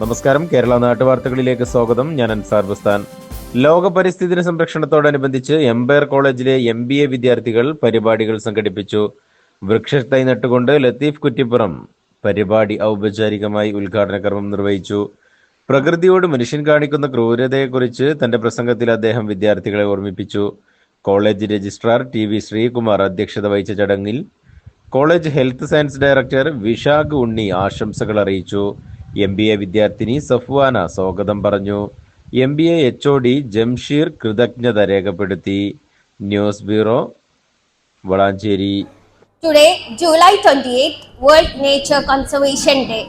നമസ്കാരം. കേരള നാട്ടുവാർത്തകളിലേക്ക് സ്വാഗതം. ഞാൻ അൻസാർ ബുസ്താൻ. ലോക പരിസ്ഥിതി സംരക്ഷണത്തോടനുബന്ധിച്ച് എംപയർ കോളേജിലെ എം ബി എ വിദ്യാർത്ഥികൾ പരിപാടികൾ സംഘടിപ്പിച്ചു. വൃക്ഷത്തൈ നട്ടുകൊണ്ട് ലത്തീഫ് കുറ്റിപ്പുറം പരിപാടി ഔപചാരികമായി ഉദ്ഘാടന കർമ്മം നിർവഹിച്ചു. പ്രകൃതിയോട് മനുഷ്യൻ കാണിക്കുന്ന ക്രൂരതയെക്കുറിച്ച് തന്റെ പ്രസംഗത്തിൽ അദ്ദേഹം വിദ്യാർത്ഥികളെ ഓർമ്മിപ്പിച്ചു. College registrar T V Sreekumar അധ്യക്ഷത വഹിച്ച ചടങ്ങിൽ college health science director Vishakh Unni ആശംസകൾ അറിയിച്ചു. എം ബി എ വിദ്യാർത്ഥിനി സഫ്വാന സ്വാഗതം പറഞ്ഞു. M B A H O D Jamsheer കൃതജ്ഞത രേഖപ്പെടുത്തി. News bureau Valanchery. Today July twenty eight world nature conservation day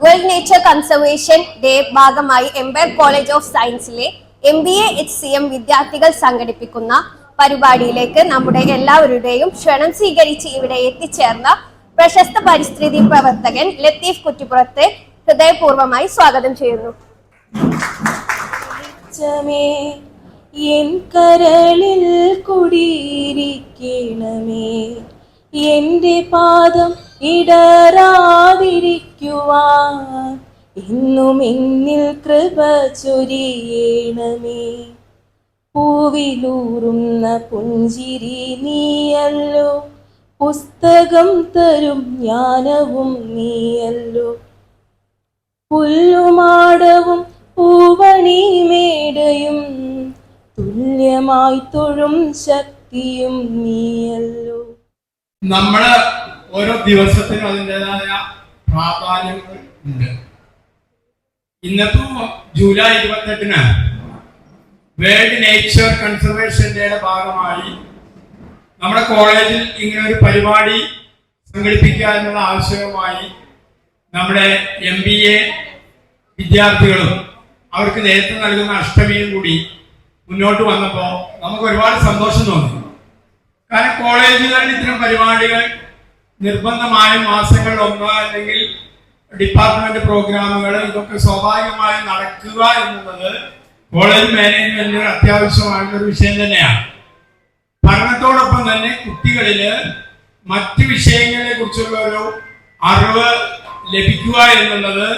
world nature conservation day ഭാഗമായി Empire college of സയൻസിലെ M B A H C M വിദ്യാർത്ഥികൾ സംഘടിപ്പിക്കുന്ന പരിപാടിയിലേക്ക് നമ്മുടെ എല്ലാവരുടെയും ക്ഷണം സ്വീകരിച്ച് ഇവിടെ എത്തിച്ചേർന്ന പ്രശസ്ത പരിസ്ഥിതി പ്രവർത്തകൻ ലത്തീഫ് കുറ്റിപ്പുറത്തെ ഹൃദയപൂർവമായി സ്വാഗതം ചെയ്യുന്നു. എൻ കരളിൽ കുടിയിരിക്കണമേ. എന്റെ പാദം ഇടറാതിരിക്കുവാൻ എന്നും എന്നിൽ കൃപ ചൊരിയണമേ. പൂവിലൂറുന്ന പുഞ്ചിരി നീയല്ലോ പുസ്തകം തരും ജ്ഞാനവും നീയല്ലോ. പുല്ലുമാടവും പൂവണി മേടയും തുല്യമായി തൊഴും ശക്തിയും നീയല്ലോ. നമ്മൾ ഓരോ ദിവസത്തിനും അതിന്റെതായ പ്രാധാന്യങ്ങൾ ഉണ്ട്. ഇന്നത്തെ ജൂലൈ ഇരുപത്തെട്ടിന് വേൾഡ് നേച്ചർ കൺസർവേഷൻ ഡേയുടെ ഭാഗമായി നമ്മുടെ കോളേജിൽ ഇങ്ങനെ ഒരു പരിപാടി സംഘടിപ്പിക്കുക എന്നുള്ള നമ്മുടെ എം ബി എ വിദ്യാർത്ഥികളും അവർക്ക് നേതൃത്വം നൽകുന്ന അഷ്ടമിയും കൂടി മുന്നോട്ട് വന്നപ്പോൾ നമുക്ക് ഒരുപാട് സന്തോഷം തോന്നി. കാരണം കോളേജുകളിൽ ഇത്തരം പരിപാടികൾ നിർബന്ധമായും മാസങ്ങളിൽ ഒന്നോ അല്ലെങ്കിൽ ഡിപ്പാർട്ട്മെന്റ് പ്രോഗ്രാമുകൾ ഇതൊക്കെ സ്വാഭാവികമായി നടക്കുക എന്നുള്ളത് കോളേജ് മാനേജ്മെന്റിന് അത്യാവശ്യമായിട്ടുള്ള ഒരു വിഷയം തന്നെയാണ്. പഠനത്തോടൊപ്പം തന്നെ കുട്ടികളിൽ മറ്റ് വിഷയങ്ങളെ കുറിച്ചുള്ള ഒരു അറിവ് ലഭിക്കുക എന്നുള്ളത്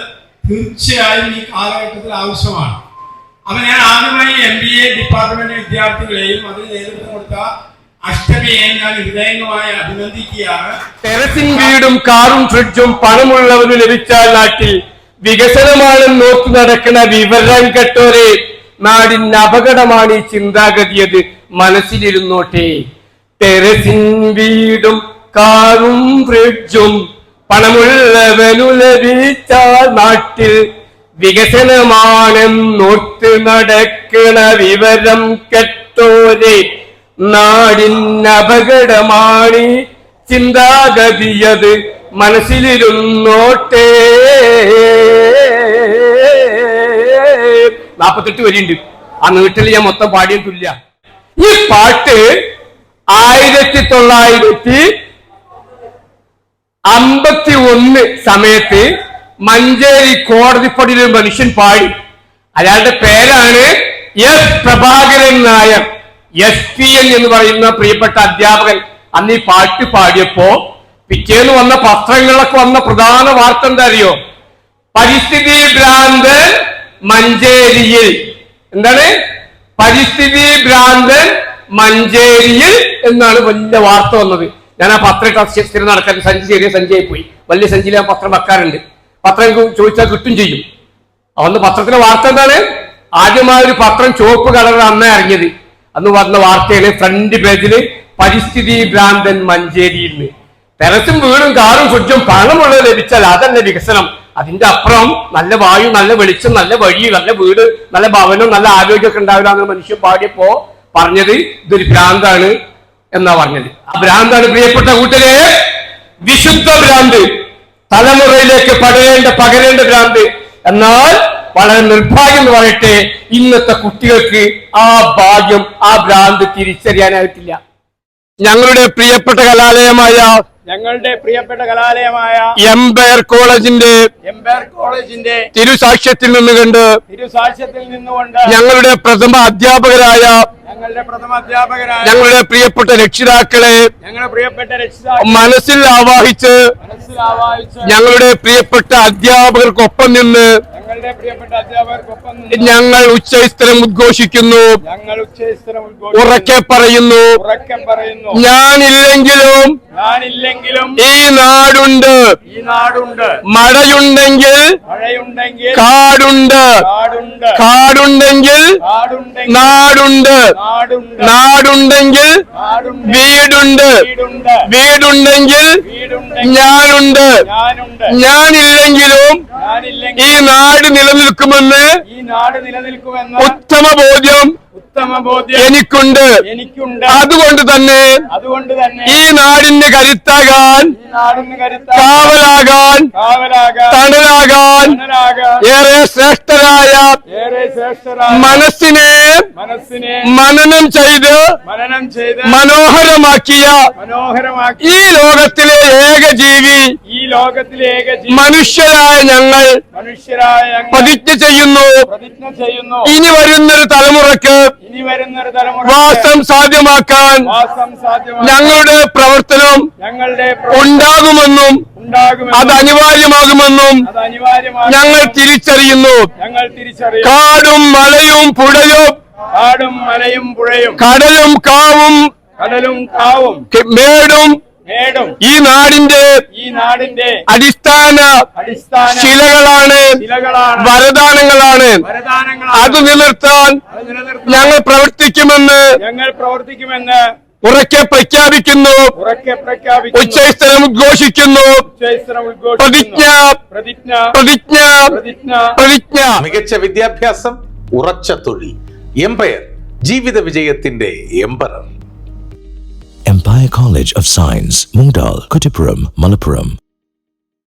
തീർച്ചയായും ഈ കാലഘട്ടത്തിൽ ആവശ്യമാണ്. അപ്പൊ ഞാൻ ആദ്യമായി എം ബി എ ഡിപ്പാർട്ട്മെന്റ് വിദ്യാർത്ഥികളെയും അതിന് നേതൃത്വം കൊടുത്ത ടെറസിൻ വീടും കാറും ഫ്രിഡ്ജും പണമുള്ളവന് ലഭിച്ചാൽ നാട്ടിൽ വികസനമാണ് നോക്കി നടക്കുന്ന വിവരം കെട്ടോരെ നാടിന് അപകടമാണ് ഈ ചിന്താഗതിയത്. മനസ്സിലിരുന്നോട്ടെ. ടെറസിൻ വീടും കാറും ഫ്രിഡ്ജും പണമുള്ളവനു ലഭിച്ച നാട്ടിൽ വികസനമാണെന്നോട്ട് നടക്കണ വിവരം കെട്ടോരെ. നാടിന് അപകടമാണ് ചിന്താഗതിയത് മനസ്സിലിരുന്നോട്ടേ. നാപ്പത്തെട്ട് വരിയുണ്ട്. ആ നീട്ടിൽ ഞാൻ മൊത്തം പാടിയിട്ടില്ല. ഈ പാട്ട് ആയിരത്തി തൊള്ളായിരത്തി അമ്പത്തി ഒന്ന് സമയത്ത് മഞ്ചേരി കോടതിപ്പടിയിൽ ഒരു മനുഷ്യൻ പാടി. അയാളുടെ പേരാണ് S Prabhakaran Nair. S P N എന്ന് പറയുന്ന പ്രിയപ്പെട്ട അധ്യാപകൻ അന്ന് ഈ പാട്ട് പാടിയപ്പോ പിറ്റേന്ന് വന്ന പത്രങ്ങളൊക്കെ വന്ന പ്രധാന വാർത്ത എന്താ അറിയോ പരിസ്ഥിതി ഭ്രാന്തൻ മഞ്ചേരിയിൽ. എന്താണ്? പരിസ്ഥിതി ഭ്രാന്തൻ മഞ്ചേരിയിൽ എന്നാണ് വലിയ വാർത്ത വന്നത്. ഞാൻ ആ പത്രം സ്ഥിരം നടക്കാൻ സഞ്ചി ചെറിയ സഞ്ചിയായി പോയി. വലിയ സഞ്ചിയിൽ ഞാൻ പത്രം വെക്കാറുണ്ട്. പത്രം എനിക്ക് ചോദിച്ചാൽ കിട്ടും ചെയ്യും. അന്ന് പത്രത്തിലെ വാർത്ത എന്താണ്? ആദ്യമായ ഒരു പത്രം ചുവപ്പ് കളർ അന്നേ ഇറങ്ങിയത്. അന്ന് വന്ന വാർത്തയാണ് ഫ്രണ്ട് പേജിൽ പരിസ്ഥിതി ഭ്രാന്തൻ മഞ്ചേരിയിൽ നിന്ന്. വീടും കാറും ഫ്രിഡ്ജും പണമുള്ളത് ലഭിച്ചാൽ അതന്നെ വികസനം. അതിന്റെ അപ്പുറം നല്ല വായു നല്ല വെളിച്ചം നല്ല വഴി നല്ല വീട് നല്ല ഭവനം നല്ല ആരോഗ്യമൊക്കെ ഉണ്ടാവില്ല എന്ന് മനുഷ്യൻ പാടിയപ്പോ പറഞ്ഞത് ഇതൊരു ഭ്രാന്താണ്. എന്നാ പറഞ്ഞത്? ആ ഭ്രാന്താണ് പ്രിയപ്പെട്ട കൂട്ടരെ വിശുദ്ധ ഭ്രാന്ത് തലമുറയിലേക്ക് പടരേണ്ട പകരേണ്ട ഭ്രാന്ത്. എന്നാൽ വളരെ നിർഭാഗ്യം എന്ന് പറയട്ടെ ഇന്നത്തെ കുട്ടികൾക്ക് ആ ഭാഗ്യം ആ ഭ്രാന്ത് തിരിച്ചറിയാനായിട്ടില്ല. ഞങ്ങളുടെ പ്രിയപ്പെട്ട കലാലയമായ ഞങ്ങളുടെ പ്രിയപ്പെട്ട കലാലയമായ എംപയർ കോളേജിന്റെ എംപയർ കോളേജിന്റെ തിരുസാക്ഷ്യത്തിൽ നിന്ന് കണ്ട് തിരുസാക്ഷ്യത്തിൽ നിന്നുകൊണ്ട് ഞങ്ങളുടെ പ്രഥമ അധ്യാപകരായ ഞങ്ങളുടെ പ്രിയപ്പെട്ട രക്ഷിതാക്കളെ മനസ്സിൽ ആവാഹിച്ച് ഞങ്ങളുടെ പ്രിയപ്പെട്ട അധ്യാപകർക്കൊപ്പം നിന്ന് ഞങ്ങൾ ഉച്ചസ്ഥലം ഉദ്ഘോഷിക്കുന്നു. ഞങ്ങൾ ഉച്ചസ്ഥലം ഉറക്കെ പറയുന്നു. ഉറക്കെ പറയുന്നു. ഞാനില്ലെങ്കിലും ഞാനില്ലെങ്കിലും ഈ നാടുണ്ട്. ഈ നാടുണ്ട്. മഴയുണ്ടെങ്കിൽ മഴയുണ്ടെങ്കിൽ കാടുണ്ട്. കാടുണ്ട്. കാടുണ്ടെങ്കിൽ നാടുണ്ട്. നാടുണ്ട്. നാടുണ്ടെങ്കിൽ നാടുണ്ട്. വീടുണ്ട്. വീടുണ്ട്. വീടുണ്ടെങ്കിൽ ഞാനുണ്ട്. ഞാനില്ലെങ്കിലും ഈ നാട് നിലനിൽക്കുമെന്ന് ഈ നാട് നിലനിൽക്കുമെന്ന ഉത്തമ ബോധ്യം ഉത്തമ ബോധ്യം എനിക്കുണ്ട്. എനിക്കുണ്ട്. അതുകൊണ്ട് തന്നെ അതുകൊണ്ട് തന്നെ ഈ കരുത്താകാൻ നാടിന് കരുത്ത കാവലാകാൻ തണലാകാൻ ഏറെ ശ്രേഷ്ഠരായ മനസ്സിനെ മനസ്സിനെ മനനം ചെയ്ത് മനനം ചെയ്ത് മനോഹരമാക്കിയ മനോഹരമാക്കി ഈ ലോകത്തിലെ ഏക ജീവി ഈ ലോകത്തിലെ ഏക ജീവി മനുഷ്യരായ ഞങ്ങൾ മനുഷ്യരായ പ്രതിജ്ഞ ചെയ്യുന്നു. പ്രതിജ്ഞ ചെയ്യുന്നു. ഇനി വരുന്നൊരു തലമുറയ്ക്ക് ഇനി വരുന്നൊരു തലമുറ വാസം സാധ്യമാക്കാൻ ഞങ്ങളുടെ പ്രവർത്തനം ഞങ്ങളുടെ ഉണ്ടാകുമെന്നും അത് അനിവാര്യമാകുമെന്നും ഞങ്ങൾ തിരിച്ചറിയുന്നു. കാടും മലയും പുഴയും കാടും മലയും പുഴയും കടലും കാവും കടലും കാവും മേടും ഈ നാടിന്റെ ഈ നാടിന്റെ അടിസ്ഥാന അടിസ്ഥാന ശിലകളാണ് ശിലകളാണ്. വരദാനങ്ങളാണ്. അത് നിലനിർത്താൻ ഞങ്ങൾ പ്രവർത്തിക്കുമെന്ന് ഞങ്ങൾ പ്രവർത്തിക്കുമെന്ന് ഉറക്കെ പ്രഖ്യാപിക്കുന്നു. ഉറക്കെ പ്രഖ്യാപിക്കുന്നു. ഉച്ചസ്ഥലം ഉദ്ഘോഷിക്കുന്നു. പ്രതിജ്ഞ. പ്രതിജ്ഞ. പ്രതിജ്ഞ. പ്രതിജ്ഞ. പ്രതിജ്ഞ. മികച്ച വിദ്യാഭ്യാസം ഉറച്ച തൊഴിൽ എംപയർ ജീവിത വിജയത്തിന്റെ emperor. Empire College of Science, Mungdal, Kuttipuram, Malappuram.